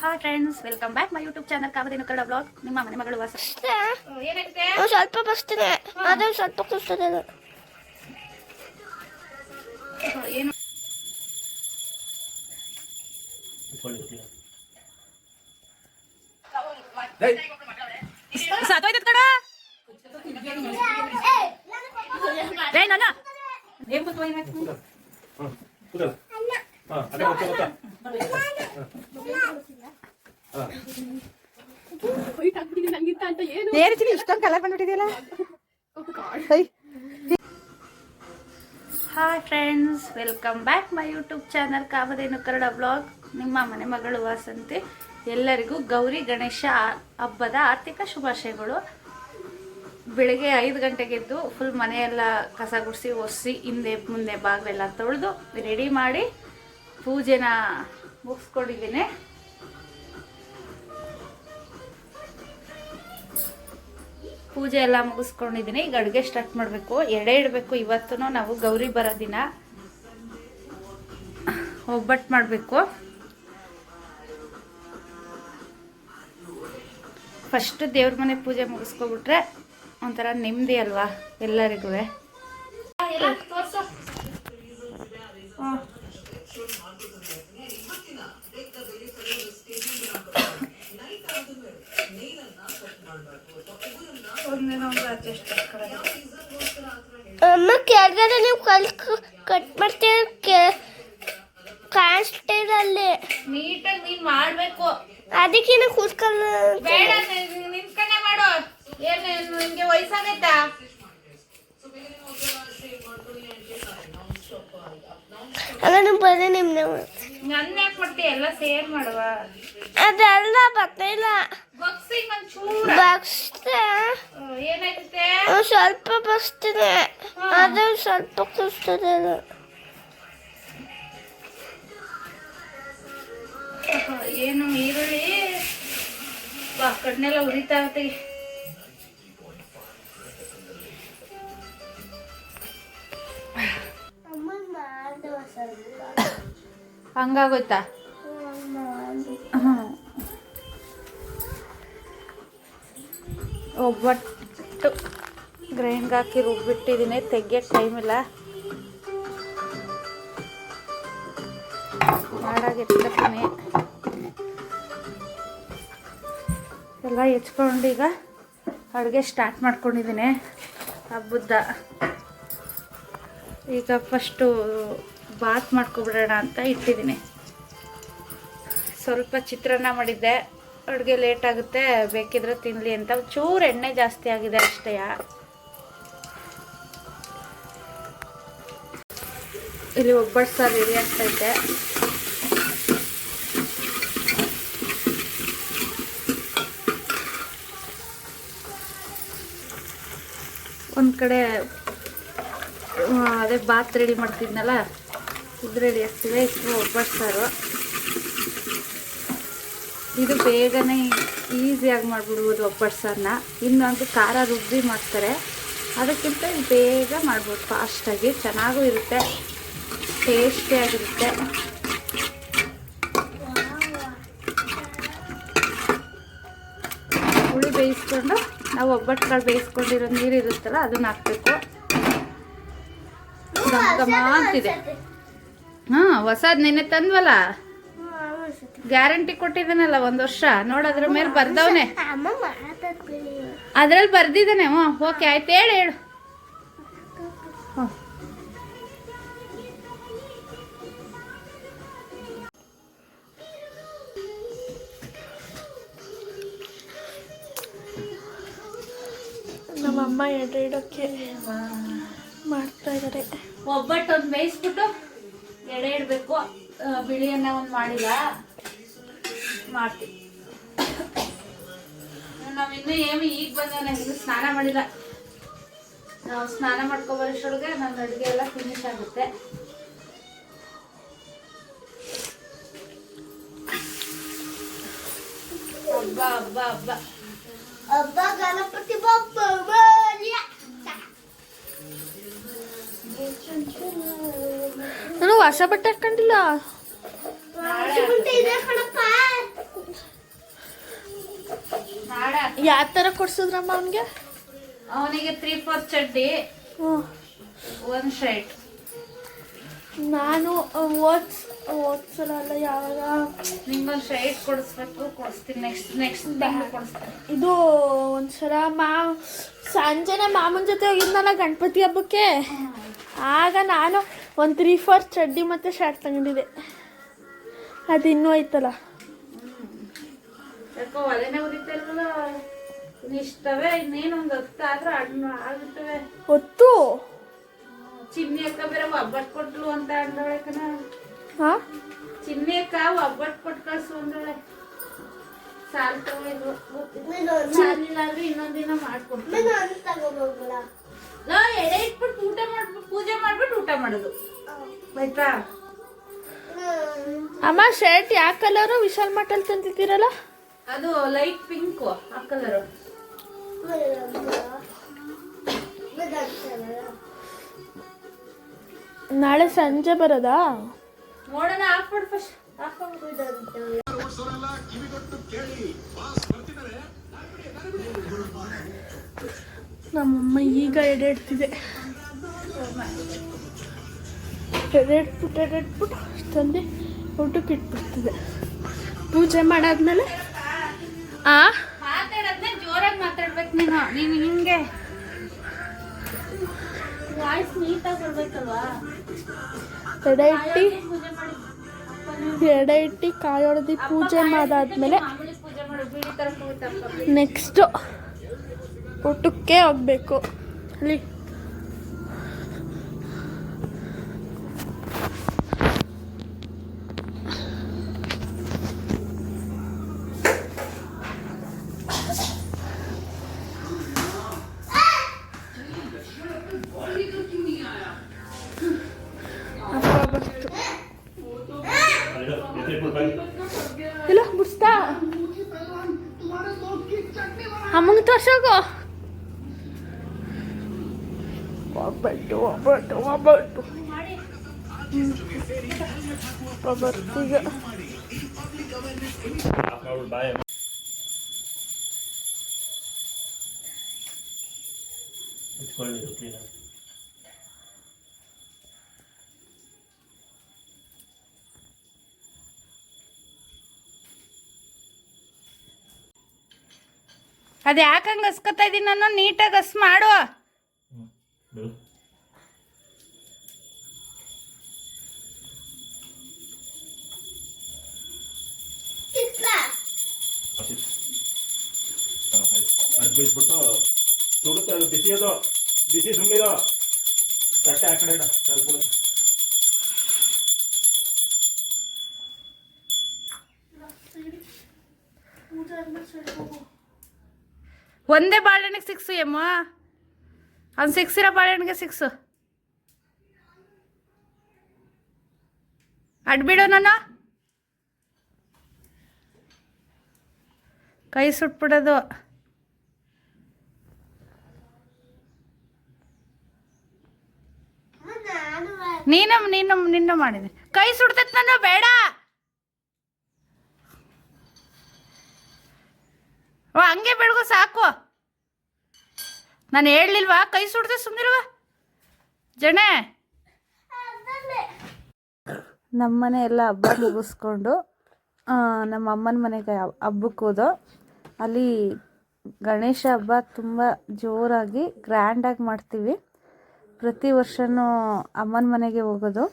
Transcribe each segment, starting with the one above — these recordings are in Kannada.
Hi friends welcome back my YouTube channel Kamadhenu Kannada blog ನಿಮ್ಮ ಮನೆ ಮಗಳು ವಾಸ. ಏನಾಗಿದೆ ಒಂದ್ ಸ್ವಲ್ಪ ಬಸ್ತಿದೆ ಅದೇ ಸ್ವಲ್ಪ ಕೂಸ್ತದೆ ಏನು ಸಾತೋಯ್ತದ ಕಡ ರೇ ನನ್ನ. ಏನ್ ಗೊತ್ತು ಏನಾಯ್ತು ಕೂದಲ ಹಾ ಅದೇ ಗೊತ್ತಾ ಗೊತ್ತಾ ಏರಿತೀನಿ ಇಷ್ಟೊಂದು colour ಬಂದ್ಬಿಟ್ಟಿದೆಯಲ್ಲ? Hi friends welcome back my YouTube channel Kamadhenu Kannada blog ನಿಮ್ಮ ಮನೆ ಮಗಳು ವಾಸಂತಿ. ಎಲ್ಲರಿಗೂ ಗೌರಿ ಗಣೇಶ ಹಬ್ಬದ ಆರ್ಥಿಕ ಶುಭಾಶಯಗಳು. ಬೆಳಗ್ಗೆ ಐದು ಗಂಟೆಗೆದ್ದು ಫುಲ್ ಮನೆಯೆಲ್ಲ ಕಸ ಗುಡಿಸಿ, ಒರೆಸಿ, ಹಿಂದೆ, ಮುಂದೆ ಬಾಗಿಲೆಲ್ಲ ತೊಳೆದು ರೆಡಿ ಮಾಡಿ ಪೂಜೆನ ಮುಗಿಸ್ಕೊಂಡಿದ್ದೀನಿ. ಪೂಜೆ ಎಲ್ಲ ಮುಗಿಸ್ಕೊಂಡಿದ್ದೀನಿ ಈಗ ಅಡುಗೆ ಸ್ಟಾರ್ಟ್ ಮಾಡಬೇಕು. ಎಡೆ ಇಡಬೇಕು. ಇವತ್ತು ನಾವು ಗೌರಿ ಬರೋ ದಿನ. ಒಬ್ಬಟ್ಟು ಮಾಡಬೇಕು. ಫಸ್ಟ್ ದೇವ್ರ ಮನೆ ಪೂಜೆ ಮುಗಿಸ್ಕೊಬಿಟ್ರೆ ಒಂಥರ ನೆಮ್ಮದಿ ಅಲ್ವಾ ಎಲ್ಲರಿಗೂ? ಅಮ್ಮ ಕೆಳಗಡೆ ನೀವು ಕಲ್ ಕಟ್ ಮಾಡ್ತೀರ? ಕಾಣಿಸ್ತಿಲ್ಲ ಅಲ್ಲಿ ನೀಟಾಗಿ ನೀನ್ ಮಾಡ್ಬೇಕು. ಅದಕ್ಕೆ ನಾ ಕೂತ್ಕೊಳ್ಳ ಬೇಡ ನಿಂತ್ಕೊಂಡೆ ಮಾಡು. ಏನು ನಿಂಗೆ ವಯಸ್ಸಾಗೈತಾ? ಬರೀ ನಿಮ್ಮನ್ನ ನನ್ನ ಯಾಕೆ ಎಲ್ಲ ಸೇರ್ ಮಾಡುವ? ಅದೆಲ್ಲ ಬಕ್ಸಿಂಗ್ ಒಂದ್ ಸ್ವಲ್ಪ ಬಸ್ತಿದೆ. ಅದು ಸ್ವಲ್ಪ ಕುಸ್ತದೆ ಏನು ಈರುಳ್ಳಿ? ಕಣ್ಣೆಲ್ಲ ಉರಿತಾ ಇರುತ್ತೆ ಹಂಗಾಗೋಯ್ತಾ ಒಬ್ಬಟ್ಟು ಗ್ರೈಂಡ್ಗೆ ಹಾಕಿ ರುಬ್ಬಿಟ್ಟಿದ್ದೀನಿ. ತೆಗಿಯೋಕ್ಕೆ ಟೈಮ್ ಇಲ್ಲ. ಮಾಡಾಗಿಟ್ಕೊತೀನಿ ಎಲ್ಲ ಹೆಚ್ಕೊಂಡು ಈಗ ಅಡುಗೆ ಸ್ಟಾರ್ಟ್ ಮಾಡ್ಕೊಂಡಿದ್ದೀನಿ. ಹಬ್ಬದ ಈಗ ಫಸ್ಟು ಬಾತ್ ಮಾಡ್ಕೊಬಿಡೋಣ ಅಂತ ಇಟ್ಟಿದ್ದೀನಿ. ಸ್ವಲ್ಪ ಚಿತ್ರಾನ್ನ ಮಾಡಿದ್ದೆ. ಅಡುಗೆ ಲೇಟ್ ಆಗುತ್ತೆ, ಬೇಕಿದ್ರೆ ತಿನ್ನಲಿ ಅಂತ. ಚೂರು ಎಣ್ಣೆ ಜಾಸ್ತಿ ಆಗಿದೆ ಅಷ್ಟೇ. ಇಲ್ಲಿ ಒಬ್ಬಟ್ಟು ಸಾರು ರೆಡಿ ಆಗ್ತೈತೆ ಒಂದು ಕಡೆ ಅದೇ ಬಾತ್ ರೆಡಿ ಮಾಡ್ತಿದ್ನಲ್ಲ, ಇದು ರೆಡಿ ಆಗ್ತಿದೆ. ಇಷ್ಟು ಒಬ್ಬಟ್ಟು ಸಾರು ಇದು ಬೇಗನೆ ಈಸಿಯಾಗಿ ಮಾಡಿಬಿಡ್ಬೋದು ಒಬ್ಬಟ್ಟು ಸಾರನ್ನ ಇನ್ನೊಂದು ಖಾರ ರುಬ್ಬಿ ಮಾಡ್ತಾರೆ. ಅದಕ್ಕಿಂತ ಬೇಗ ಮಾಡ್ಬೋದು. ಫಾಸ್ಟಾಗಿ ಚೆನ್ನಾಗೂ ಇರುತ್ತೆ. ಟೇಸ್ಟಿಯಾಗಿರುತ್ತೆ ಹುಳಿ ಬೇಯಿಸ್ಕೊಂಡು, ನಾವು ಒಬ್ಬಟ್ಟುಗಳು ಬೇಯಿಸ್ಕೊಂಡಿರೋ ನೀರು ಇರುತ್ತಲ್ಲ, ಅದನ್ನ ಹಾಕ್ಬೇಕು. ಅಂತಿದೆ. ಹಾಂ, ಹೊಸದು ನೆನೆ ತಂದ್ವಲ್ಲ? ಗ್ಯಾರಂಟಿ ಕೊಟ್ಟಿದ್ದಾನಲ್ಲ ಒಂದು ವರ್ಷ? ನೋಡೋದ್ರ ಮೇಲೆ ಬರ್ದವನೆ. ಅದ್ರಲ್ಲಿ ಬರ್ದಿದ್ದಾನೆ ಹ್ಞೂ ಓಕೆ ಆಯ್ತು ಹೇಳು ಹೇಳು. ನಮ್ಮ ನಮ್ಮಮ್ಮ ಎಡೆ ಇಡೋಕ್ಕೆ ಮಾಡ್ತಾ ಇದ್ದಾರೆ ಒಬ್ಬಟ್ಟು ಒಂದು ಬೇಯಿಸ್ಬಿಟ್ಟು ಎಡೆ ಇಡಬೇಕು. ಬಿಳಿ ಅನ್ನ ಒಂದು ಮಾಡಿಲ್ಲ ಮಾಡ್ತೀವಿ. ನಾವು ಇನ್ನೂ ಏನು ಈಗ ಬಂದ ಇನ್ನು ಸ್ನಾನ ಮಾಡಿಲ್ಲ. ನಾವು ಸ್ನಾನ ಮಾಡ್ಕೊಬರೋಷ್ಟೊಳಗೆ ನನ್ನ ಅಡುಗೆ ಎಲ್ಲ ಫಿನಿಶ್ ಆಗುತ್ತೆ. ಹಬ್ಬ ಹಬ್ಬ ಹಬ್ಬ. ಹಬ್ಬ ಗಣಪತಿ ಬಪ್ಪ. ನಾನು ಹೊಸ ಬಟ್ಟೆ ಹಾಕೊಂಡಿಲ್ಲ. ಇದೆ ಕಣಪ್ಪ. ಯಾವ ಥರ ಕೊಡ್ಸಿದ್ರಮ್ಮ ಅವನಿಗೆ? ಅವನಿಗೆ ತ್ರೀ ಫೋರ್ ಚಡ್ಡಿ ಒಂದು ಶರ್ಟ್ ನಾನು ಓದ್ಸ್ ಓದ್ಸಲ ಅಲ್ಲ ಯಾವಾಗ? ನಿಂಗೊಂದು ಶರ್ಟ್ ಕೊಡಿಸ್ಬೇಕು ಕೊಡಿಸ್ತೀನಿ. ನೆಕ್ಸ್ಟ್ ನೆಕ್ಸ್ಟ್ ಕೊಡಿಸ್ತೀನಿ. ಇದು ಒಂದ್ಸಲ ಮಾ ಸಂಜೆನೆ ಮಾಮನ ಜೊತೆ ಹೋಗಿದ್ನಲ್ಲ ಗಣಪತಿ ಹಬ್ಬಕ್ಕೆ? ಆಗ ನಾನು ಒಂದು ತ್ರೀ ಫೋರ್ ಚಡ್ಡಿ ಮತ್ತು ಶರ್ಟ್ ತಗೊಂಡಿದ್ದೆ. ಅದು ಇನ್ನೂ ಐತಲ್ಲ. ಯಾಕೋ ಒಲೆನೇ ಉರಿತಲ್ವಲ್ಲ ಇಷ್ಟವೇ ಇನ್ನೇನೊಂದು ಹತ್ತು ಆದ್ರೂ ಹಣ್ಣು ಆಗುತ್ತವೆ. ಹೊತ್ತು? ಚಿನ್ನಿ ಅಕ್ಕ ಬೇರೆ ಒಬ್ಬಟ್ಟು ಕೊಟ್ಲು ಅಂತ ಅಂದವಳೆ ಕಣ. ಹಾಂ ಚಿನ್ನಿ ಅಕ್ಕ ಒಬ್ಬಟ್ಟು ಕೊಟ್ಟು ಕಳ್ಸು ಅಂದವಳೆ. ಸಾಲ ತಗೊಂಡು ಸಾಲಿಲ್ಲ ಅಂದ್ರೆ ಇನ್ನೊಂದಿನ ಮಾಡ್ಕೊಡ್ತೀನಿ. ಲೋ, ಎಡೆ ಇಟ್ಬಿಟ್ಟು ಊಟ ಮಾಡ್ಬಿಟ್ಟು ಪೂಜೆ ಮಾಡ್ಬಿಟ್ಟು ಊಟ ಮಾಡೋದು. ಆಯ್ತಾ? ಅಮ್ಮ ಶರ್ಟ್ ಯಾವ ಕಲರು ವಿಶಾಲ್ ಮಟ್ಟಲ್ಲಿ ತಂದಿದ್ದೀರಲ್ಲ? ಅದು ಲೈಟ್ ಪಿಂಕ್ ಆ ಕಲರು ನಾಳೆ ಸಂಜೆ ಬರೋದಾ? ನೋಡೋಣ ಹಾಕ್ಬಿಡು ಫಸ್ಟ್ ನಮ್ಮಮ್ಮ ಈಗ ಎಡೆಡ್ತಿದೆ. ಎಡೆಡ್ಬಿಟ್ಟು ಎಡೆಡ್ಬಿಟ್ಟು ತಂದು ಊಟಕ್ಕೆ ಇಟ್ಬಿಡ್ತಿದೆ ಪೂಜೆ ಮಾಡಾದ್ಮೇಲೆ ಆ? ಮಾತಾಡೋದ್ನ ಜೋರಾಗಿ ಮಾತಾಡ್ಬೇಕು ನೀನು. ನೀನು ಹಿಂಗೆ ವಾಯ್ಸ್ ನೀಟಾಗಿ ಬರ್ಬೇಕಲ್ವಾ? ಎಡೆ ಇಟ್ಟು ಎಡೆ ಇಟ್ಟು ಕಾಯಿ ಹೊಡೆದು ಪೂಜೆ ಮಾಡಾದ್ಮೇಲೆ ನೆಕ್ಸ್ಟು ಊಟಕ್ಕೆ ಹೋಗ್ಬೇಕು. ಅಲ್ಲಿ ಒಬ್ಬಟ್ಟು ಒಬ್ಬಟ್ಟು ಒಬ್ಬಟ್ಟು ಅದ್ಯಾಕಂಗ್ ಬಾಯ್ ಇಟ್ಕೊಳ್ಳಿ ಕ್ಲೀನಾಗಿ ಅದು ಹಸ್ಕೊತಾ ಇದೀನಿ ನಾನು? ನೀಟಾಗಿ ಹಸ್ ಹ್ಞೂ ಬಿಡು ಅದು ಬಿಟ್ಬಿಟ್ಟು ಸುಡುತ್ತೆ ಅದು ಬಿಸಿ ಅದು ಬಿಸಿ ಸುಮ್ಮನಿದು ತಟ್ಟೆ ಆ ಕಡೆ ಇಡ ಒಂದೇ ಬಾಳೆಹಣ್ಣಿಗೆ ಸಿಕ್ಸು ಎಮ್ಮ? ಅವ್ನು ಸಿಕ್ಸಿರೋ ಬಾಳೆಹಣ್ಣಿಗೆ ಸಿಕ್ಸು ಅಡ್ಬಿಡು ನಾನು ಕೈ ಸುಟ್ಬಿಡೋದು ನೀನು ನೀನು, ನಿನ್ನ ಮಾಡಿದೆ. ಕೈ ಸುಡ್ತೈತೆ ನಾನು, ಬೇಡ. ಓ, ಹಂಗೆ ಬೆಳಗು, ಸಾಕು. ನಾನು ಹೇಳಲಿಲ್ವಾ? ಕೈ ಸುಡ್ದೆ ಸುಮ್ಮನಿಲ್ವ ಜಣೆ. ನಮ್ಮನೆ ಎಲ್ಲ ಹಬ್ಬ ಮುಗಿಸ್ಕೊಂಡು ನಮ್ಮ ಅಮ್ಮನ ಮನೆಗೆ ಹಬ್- ಹಬ್ಬಕ್ಕೆ ಹೋದೋ. ಅಲ್ಲಿ ಗಣೇಶ ಹಬ್ಬ ತುಂಬ ಜೋರಾಗಿ ಗ್ರ್ಯಾಂಡಾಗಿ ಮಾಡ್ತೀವಿ. ಪ್ರತಿ ವರ್ಷವೂ ಅಮ್ಮನ ಮನೆಗೆ ಹೋಗೋದು.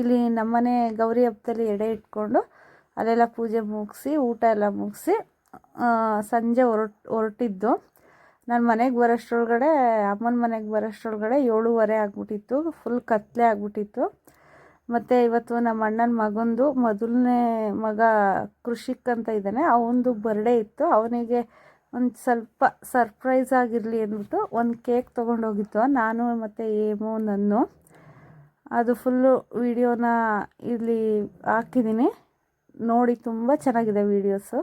ಇಲ್ಲಿ ನಮ್ಮನೆ ಗೌರಿ ಹಬ್ಬದಲ್ಲಿ ಎಡೆ ಇಟ್ಕೊಂಡು ಅಲ್ಲೆಲ್ಲ ಪೂಜೆ ಮುಗಿಸಿ, ಊಟ ಎಲ್ಲ ಮುಗಿಸಿ ಸಂಜೆ ಹೊರಟು, ಹೊರಟಿದ್ದು. ನಾನು ಮನೆಗೆ ಬರೋಷ್ಟ್ರೊಳಗಡೆ, ಅಮ್ಮನ ಮನೆಗೆ ಬರೋಷ್ಟ್ರೊಳಗಡೆ ಏಳುವರೆ ಆಗ್ಬಿಟ್ಟಿತ್ತು. ಫುಲ್ ಕತ್ತಲೆ ಆಗ್ಬಿಟ್ಟಿತ್ತು. ಮತ್ತು ಇವತ್ತು ನಮ್ಮ ಅಣ್ಣನ ಮಗಂದು ಮೊದಲನೇ ಮಗ ಕೃಷಿಕ್ ಅಂತ ಇದ್ದಾನೆ. ಅವನದು ಬರ್ಡೇ ಇತ್ತು. ಅವನಿಗೆ ಒಂದು ಸ್ವಲ್ಪ ಸರ್ಪ್ರೈಸ್ ಆಗಿರಲಿ ಅಂದ್ಬಿಟ್ಟು ಒಂದು ಕೇಕ್ ತೊಗೊಂಡೋಗಿತ್ತು. ನಾನು ಮತ್ತು ಏಮು ನನ್ನ. ಅದು ಫುಲ್ಲು ವಿಡಿಯೋನ ಇಲ್ಲಿ ಹಾಕಿದ್ದೀನಿ ನೋಡಿ ತುಂಬ ಚೆನ್ನಾಗಿದೆ ವೀಡಿಯೋಸು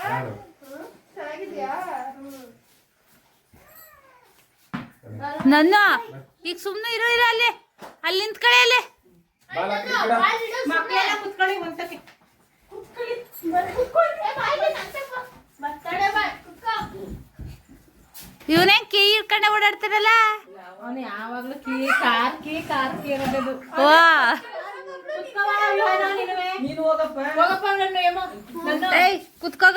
ಯಾರು ನನ್ನ ಈಗ ಸುಮ್ಮನೆ ಇರೋ ಇರ ಅಲ್ಲಿ ಅಲ್ಲಿ ನಿಂತ್ಕಳೆ ಅಲ್ಲಿ ಬಾಲ ಹಾಕಿ ಈ ಕಡೆ. ಮಕ್ಕಳೆಲ್ಲ ಕುತ್ಕೊಳ್ಳಿ ಒಂದಕ್ಕೆ ಇವನೇ ಕೀ ಇಟ್ಕೊಂಡೆ ಓಡಾಡ್ತಿರಲ್ಲ? ಅವನು ಯಾವಾಗ್ಲೂ key car key car key ಇರೋದು ವಾ ನೀನು ಹೋಗಪ್ಪ. ಹೋಗಪ್ಪ ನನ್ನ ಏಮೋ ನನ್ನ ಏಯ್ ಕುತ್ಕೋಗ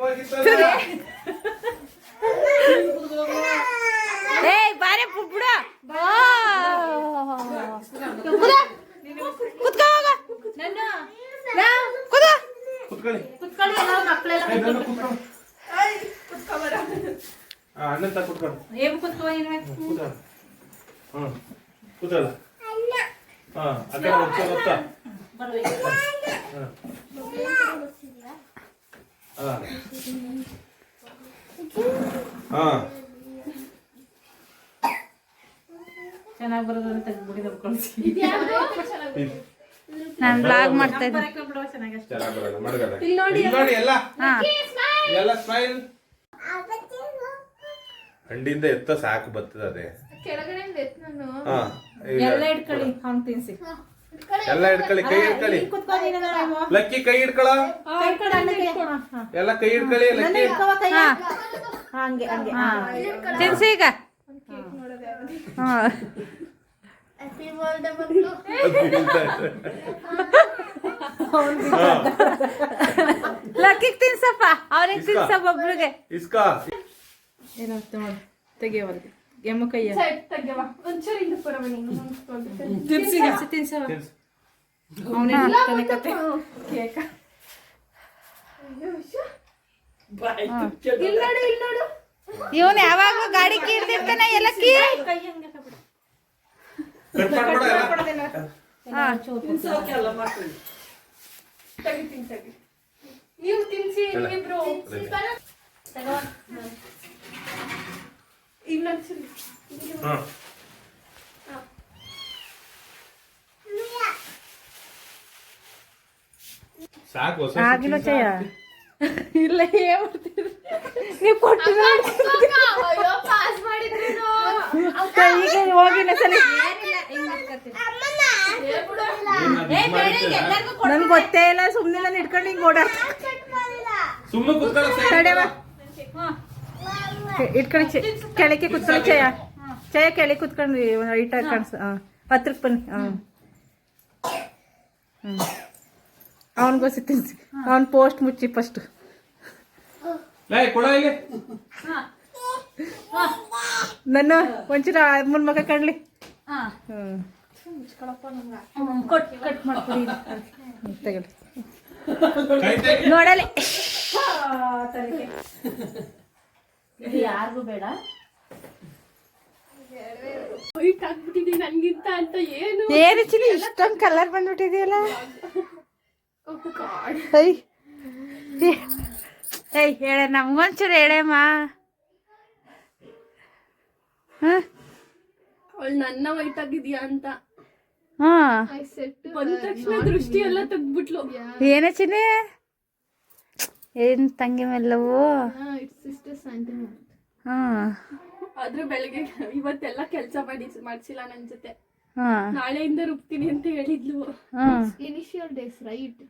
ಹೋಗಿತ್ತಲ್ಲ. ಏಯ್ ಬಾರೆ ಬಿಡ ಕುತ್ಕೋ ಹೋಗ. ನನ್ನ ಕುದ ಕುತ್ಕೊಳ್ಳಿ. ಕುತ್ಕೊಳ್ಳಿ ಎಲ್ಲ ಮಕ್ಕಳೆಲ್ಲ ಏ, ನನ್ನ ಕುತ್ಕೊಳ್ಳಿ. ಆ, ಅಣ್ಣನ್ ತಾ ಕುತ್ಕೊಳ್ಳಿ ಏಮ್ ಕುತ್ಕೋ ನೀನು ಕೂತ್ಕೊಳ್ಳಿ. ಹ್ಮ್ ಕೂತ್ಕೊಳ್ಳ ಹಾ ಹೋಗ್ತಾ ಗೊತ್ತಾ ಹಾ. ಹಾ. ಚೆನ್ನಾಗಿ ಬರೋದ್ರೆ ತೆಗೆದು ಬಿಡಿ ನಾನು ಬ್ಲಾಗ್ ಮಾಡ್ತಾ ಇದ್ದೀನಿ. ಇಲ್ಲಿ ನೋಡಿ ಎಲ್ಲ. ಎಲ್ಲ ಸ್ಮೈಲ್ ಹಂಡಿಂದ ಎತ್ತ ಸಾಕು ಬರ್ತದೆ. ಹಾ ಈಗ ಎಲ್ಲ ಇಟ್ಕೊಳ್ಳಿ ಅವ್ನು ತಿನ್ಸಿ. ಎಲ್ಲ ಹಿಡ್ಕೊಳ್ಳಿ ಕೈ ಇಟ್ಕೊಳ್ಳಿ. ಲಕ್ಕಿ ಕೈ ಹಾ. ಎಲ್ಲ ಕೈ ಇಟ್ಕೊಳ್ಳಿ ಲಕ್ಕಿ ಹಂಗೆ ಹಂಗೆ. ತಿನ್ಸಿ ಈಗ. ಅದು ಹಾ, ಲಕ್ಕಿಗ್ ತಿನ್ಸಪ್ಪ ಅವ್ನಿಗೆ. ತಿನ್ಸಪ್ಪ ಒಬ್ರಿಗೆ ಇಸ್ಕಾ. ಏನಾಗ್ತದೆ ನೋಡಿ ತೆಗಿಯವರೆಗೆ ಎಮ್ಮ ಕೈಯ. ತಿನ್ಸಿ ತಿನ್ಸಿ. ಅವನೇ ಕತೆ. ಕೇಕ. ಇವನ್ ಯಾವಾಗ ಗಾಡಿ ಕೀರ್ತಿರ್ತಾನೆ ಎಲ್ಲ ಕೀ ಹಂಗೆ. ಕಟ್ ಮಾಡ್ಬಿಡು ಎಲ್ಲ. ಕೊಡೋದಿಲ್ಲ. ಹಾ ಹಾ. ಸಾಕು ಹೊಸ ಆಗಿಲ್ಲ ಚಯ ಇಲ್ಲ ಏನ್ ಮಾಡ್ತಿದ್ರು? ನೀವು ಕೊಟ್ಟಿಲ್ಲ ಈಗ ಸಲ ನನ್ಗೆ ಗೊತ್ತೇ ಇಲ್ಲ ಸುಮ್ಮನೆ ನಾನು ಇಟ್ಕೊಂಡು ಹಿಂಗೆ ಓಡಾಡ್ತಾ ಸುಮ್ಮನೆ ಕುತ್ಕೊಳ್ಳೋ ಇಟ್ಕೊಂಡು ಕೆಳಕ್ಕೆ ಕುತ್ಕೊಳ್ಳಿ ಚಯ ಚಯ ಕೆಳಗೆ ಕುತ್ಕೊಂಡು ಹೈಟಾಗಿ ಕಾಣಿಸ್ ಹಾಂ ಹತ್ರಕ್ಕೆ ಬನ್ನಿ. ಹಾಂ ಹ್ಞೂ ಅವನಿಗೋಸಿ ತಿನ್ಸಿ. ಅವ್ನ ಪೋಸ್ಟ್ ಮುಚ್ಚಿ ಫಸ್ಟು. ಲೇ ಕೊಡ ಇಲ್ಲಿ. ನನ್ನ ಒಂಚೂರು ಅಮ್ಮನ ಮಗ ಕಾಣಲಿ. ಹಾ ಹ್ಞೂ ಕಟ್ ಕಟ್ ಮಾಡ್ಕೊಡಿ. ಹ್ಞೂ, ತಗೊಳ್ಳಿ ಅಂತ ಏನು ನೋಡಲಿ ಯಾರಿಗೂ ಬೇಡ. ಏನು? ಚಿಲಿ ಇಷ್ಟೊಂದು ಕಲರ್ ಬಂದ್ಬಿಟ್ಟಿದೆಯಲ್ಲ? ಐ ಏಯ್ ಹೇಳ ನಮ್ಗೊಂಚೂರು ಹೇಳಮ್ಮ. ಹಾಂ? ಅವಳು ನನ್ನ ವೈಟ್ ಆಗಿದ್ಯಾ ಅಂತ. ಹಾಂ. ಬಂದ ತಕ್ಷಣ ದೃಷ್ಟಿ ಎಲ್ಲ ತೆಗ್ದ್ಬಿಟ್ಲು. ಏನೇ ಚಿನ್ನಿ? ಏನು ತಂಗಿ ಮೇಲವು ಇಟ್ಸ್ ಸಿಸ್ಟರ್ ಸ್ಯಾಂಟಿಮೆಂಟ್ ಹಾಂ. ಆದ್ರೆ ಬೆಳಗ್ಗೆ ಇವತ್ತೆಲ್ಲ ಕೆಲಸ ಮಾಡಿ ಮಾಡ್ಸಿಲ್ಲ ನನ್ ಜೊತೆ. ಹಾಂ. ನಾಳೆಯಿಂದ ರುಬ್ತೀನಿ ಅಂತ ಹೇಳಿದ್ಲು. ಹಾಂ. Initial days right